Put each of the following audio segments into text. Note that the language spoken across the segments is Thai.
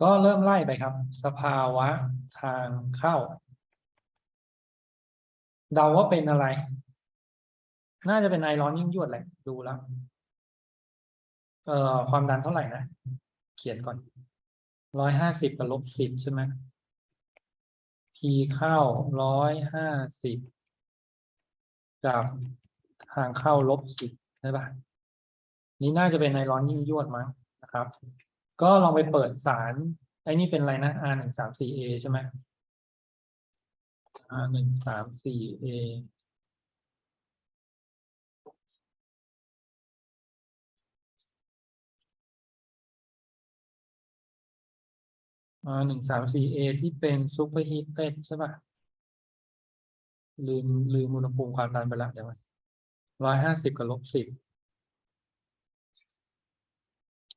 ก็เริ่มไล่ไปครับ สภาวะทางเข้า เดาว่าเป็นอะไร น่าจะเป็นไอร้อนยิ่งยวดแหละ ดูแล้ว เอ่อ ความดันเท่าไหร่นะ เขียนก่อน ร้อยห้าสิบกับลบสิบใช่ไหม P เข้าร้อยห้าสิบกับทางเข้าลบสิบใช่ปะนี่น่าจะเป็นไอร้อนยิ่งยวดมั้งนะครับ ก็ลองไปเปิดสารไอ้นี่เป็นอะไรนะ R หนึ่งสามสี่ A ใช่ไหม R หนึ่งสามสี่ A อ่าหนึ่งสามสี่ A ที่เป็นซูเปอร์ฮีเต็ดใช่ป่ะ ลืมลืมอุณหภูมิความดันไปล้วเดี๋ยวมาร้อยห้าสิบกับลบสิบ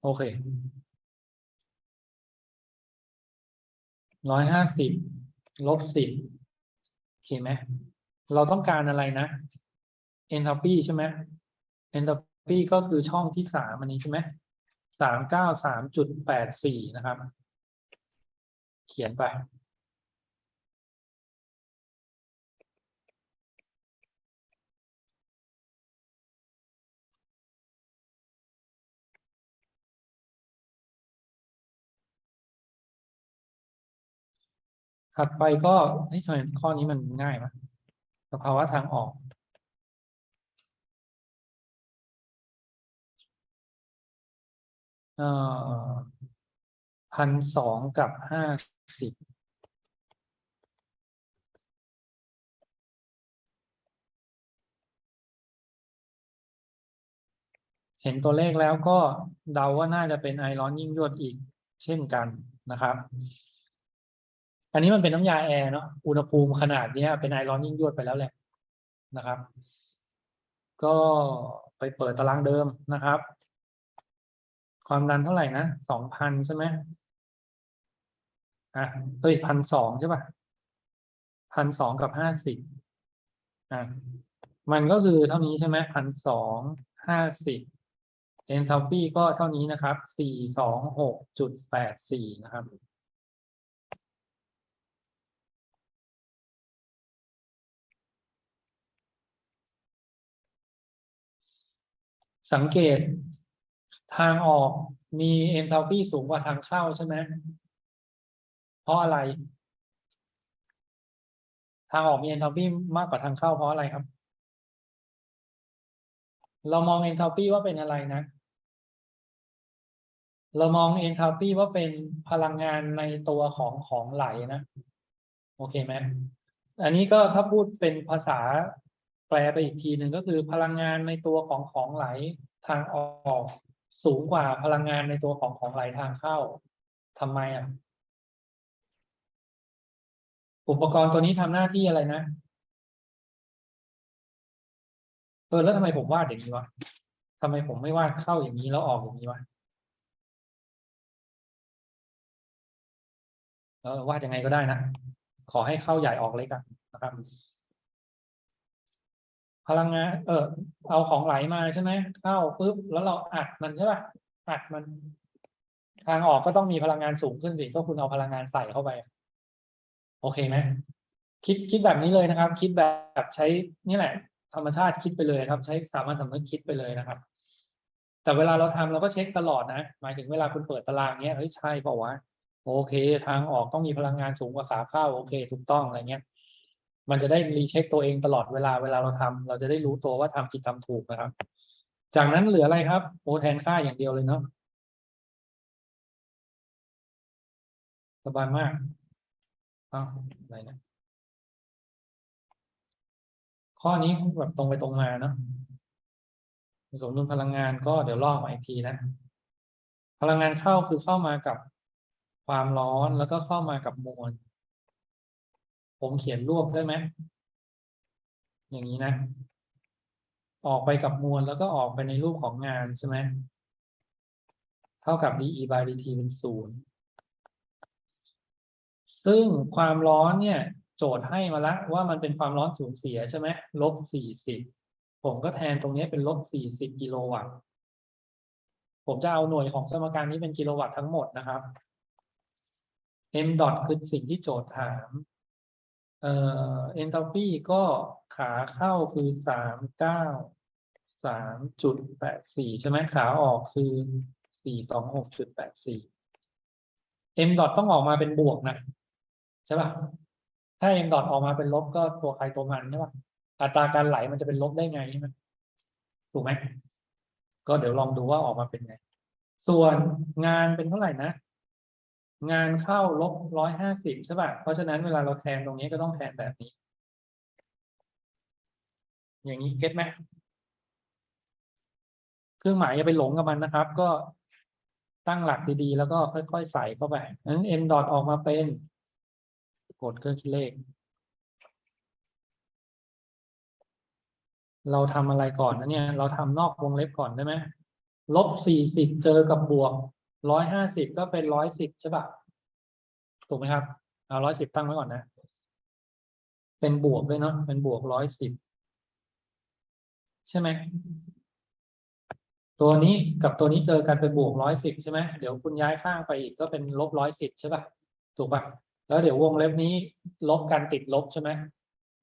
โอเค ร้อยห้าสิบลบสิบโอเคไหมเราต้องการอะไรนะ entropy ใช่ไหม entropy ก็คือช่องที่สามอันนี้ใช่ไหมสามเก้าสามจุดแปดสี่นะครับ เขียนไป ถัดไปก็เฮ้ยทำไมข้อนี้มันง่ายมะสภาวะทางออก เอ่อพันสองกับห้าสิบเห็นตัวเลขแล้วก็เดาว่าน่าจะเป็นไอร้อนยิ่งยวดอีกเช่นกันนะครับ อันนี้มันเป็นน้ำยาแอร์เนาะอุณหภูมิขนาดเนี้ย เป็นไอร้อนยิ่งยวดไปแล้วแหละนะครับ ก็ไปเปิดตารางเดิมนะครับ ความดันเท่าไหร่นะสองพันใช่ไหมอะเฮ้ยพันสองใช่ป่ะพันสองกับห้าสิบอะมันก็คือเท่านี้ใช่ไหมพันสองห้าสิบ enthalpy ก็เท่านี้นะครับสี่สองหกจุดแปดสี่นะครับ สังเกตทางออกมี enthalpy สูงกว่าทางเข้าใช่ไหมเพราะอะไร ทางออกมี enthalpy มากกว่าทางเข้าเพราะอะไรครับ เรามอง enthalpy ว่าเป็นอะไรนะ เรามอง enthalpy ว่าเป็นพลังงานในตัวของของไหลนะ โอเคไหมอันนี้ก็ถ้าพูดเป็นภาษา แปลไปอีกทีหนึ่งก็คือพลังงานในตัวของของไหลทางออก สูงกว่าพลังงานในตัวของของไหลทางเข้าทำไมอะอุปกรณ์ตัวนี้ทำหน้าที่อะไรนะเออแล้วทำไมผมวาดอย่างนี้วะทำไมผมไม่วาดเข้าอย่างนี้แล้วออกอย่างนี้วะเออวาดยังไงก็ได้นะ ขอให้เข้าใหญ่ออกเล็กอะนะครับ พลังงานเออเอาของไหลมาใช่ไหมเข้าปุ๊บแล้วเราอัดมันใช่ป่ะอัดมัน ทางออกก็ต้องมีพลังงานสูงขึ้นสิก็คุณเอาพลังงานใส่เข้าไป โอเคไหมคิดคิดแบบนี้เลยนะครับ คิดแบบใช้นี่แหละ ธรรมชาติคิดไปเลยครับ ใช้สามัญสำนึกคิดไปเลยนะครับ แต่เวลาเราทำเราก็เช็คตลอดนะหมายถึงเวลาคุณเปิดตารางเนี้ยเฮ้ยใช่เปล่าวะโอเค ทางออกต้องมีพลังงานสูงกว่าขาเข้าโอเค ถูกต้องอะไรเงี้ย มันจะได้รีเช็คตัวเองตลอดเวลาเวลาเราทำเราจะได้รู้ตัวว่าทำผิดทำถูกนะครับ จากนั้นเหลืออะไรครับโอแทนค่าอย่างเดียวเลยเนาะสบายมากอ้าวอะไรนะข้อนี้แบบตรงไปตรงมาเนาะสมดุลพลังงานก็เดี๋ยวลอกมาอีกทีนะ พลังงานเข้าคือเข้ามากับความร้อนแล้วก็เข้ามากับมวล ผมเขียนรวบได้ไหม อย่างนี้นะ ออกไปกับมวลแล้วก็ออกไปในรูปของงานใช่ไหม เท่ากับ dE by dt เป็นศูนย์ซึ่งความร้อนเนี่ย โจทย์ให้มาล้วว่ามันเป็นความร้อนสูญเสียใช่ไหมลบสี่สิบผมก็แทนตรงนี้เป็นลบสี่สิบกิโลวัตต์ผมจะเอาหน่วยของสมการนี้เป็นกิโลวัตต์ทั้งหมดนะครับ m dot คือสิ่งที่โจทย์ถาม เอ่อ entropy ก็ขาเข้าคือสามเก้าสามจุดแปดสี่ใช่ไหมขาออกคือสี่สองหกจุดแปดสี่ m dot ต้องออกมาเป็นบวกนะใช่ป่ะถ้า m dot ออกมาเป็นลบก็ตัวใครตัวมันใช่ป่ะอัตราการไหลมันจะเป็นลบได้ไงใช่ไหมถูกไหมก็เดี๋ยวลองดูว่าออกมาเป็นไง ส่วนงานเป็นเท่าไหร่นะ งานเข้าลบร้อยห้าสิบใช่ป่ะ เพราะฉะนั้นเวลาเราแทนตรงนี้ก็ต้องแทนแบบนี้ อย่างนี้เก็ตไหมเครื่องหมายอย่าไปหลงกับมันนะครับ ก็ตั้งหลักดีๆ แล้วก็ค่อยๆใส่เข้าไปนั้น m dot ออกมาเป็น กดเครื่องคิดเลข เราทำอะไรก่อนนะเนี่ย เราทำนอกวงเล็บก่อนได้ไหมลบสี่สิบเจอกับบวก ร้อยห้าสิบก็เป็นร้อยสิบใช่ปะถูกไหมครับเอาร้อยสิบตั้งไว้ก่อนนะ เป็นบวกด้วยเนาะเป็นบวกร้อยสิบใช่ไหมตัวนี้กับตัวนี้เจอกันเป็นบวกร้อยสิบใช่ไหมเดี๋ยวคุณย้ายข้างไปอีกก็เป็นลบร้อยสิบใช่ปะถูกปะแล้วเดี๋ยววงเล็บนี้ลบกันติดลบใช่ไหม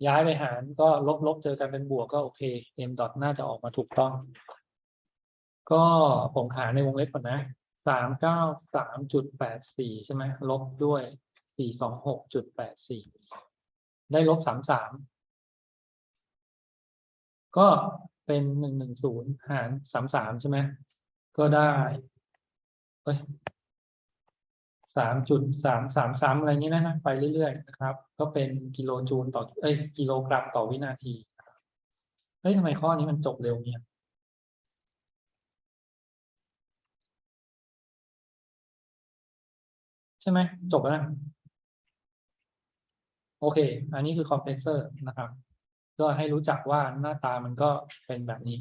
ย้ายไปหารก็ลบลบเจอกันเป็นบวกก็โอเค m dot น่าจะออกมาถูกต้อง ก็ผมหาในวงเล็บก่อนนะ สามเก้าสามจุดแปดสี่ใช่ไหมลบด้วยสี่สองหกจุดแปดสี่ได้ลบสามสามก็เป็นหนึ่งหนึ่งศูนย์หารสามสามใช่ไหมก็ได้เฮ้ยสามจุดสามสามสามอะไรเงี้ยนะไปเรื่อยๆนะครับ ก็เป็นกิโลจูลต่อเอ้ยกิโลกรัมต่อวินาทีเฮ้ยทำไมข้อนี้มันจบเร็วเนี่ย ใช่ไหมจบแล้ว โอเค อันนี้คือคอมเพรสเซอร์นะครับ ก็ให้รู้จักว่าหน้าตามันก็เป็นแบบนี้